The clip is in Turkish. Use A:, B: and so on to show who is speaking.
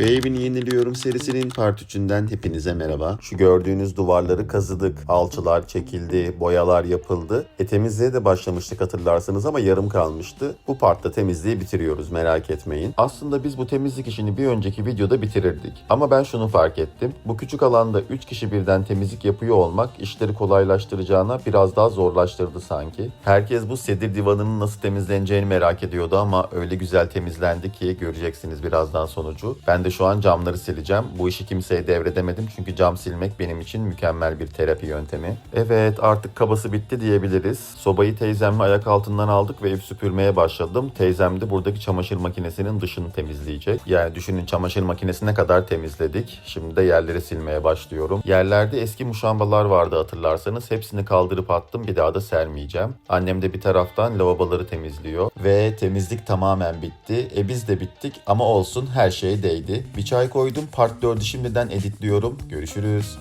A: Evini yeniliyorum serisinin part 3'ünden hepinize merhaba. Şu gördüğünüz duvarları kazıdık. Alçılar çekildi, boyalar yapıldı. E temizliğe de başlamıştık hatırlarsınız ama yarım kalmıştı. Bu partta temizliği bitiriyoruz merak etmeyin. Aslında biz bu temizlik işini bir önceki videoda bitirirdik. Ama ben şunu fark ettim. Bu küçük alanda 3 kişi birden temizlik yapıyor olmak işleri kolaylaştıracağına biraz daha zorlaştırdı sanki. Herkes bu sedir divanının nasıl temizleneceğini merak ediyordu ama öyle güzel temizlendi ki göreceksiniz birazdan sonucu. Ben de şu an camları sileceğim. Bu işi kimseye devredemedim çünkü cam silmek benim için mükemmel bir terapi yöntemi. Evet artık kabası bitti diyebiliriz. Sobayı teyzemle ayak altından aldık ve ev süpürmeye başladım. Teyzem de buradaki çamaşır makinesinin dışını temizleyecek. Yani düşünün çamaşır makinesine kadar temizledik. Şimdi de yerleri silmeye başlıyorum. Yerlerde eski muşambalar vardı hatırlarsanız. Hepsini kaldırıp attım. Bir daha da sermeyeceğim. Annem de bir taraftan lavaboları temizliyor. Ve temizlik tamamen bitti. E biz de bittik ama olsun her şey değdi. Bir çay koydum. Part 4'ü şimdiden editliyorum. Görüşürüz.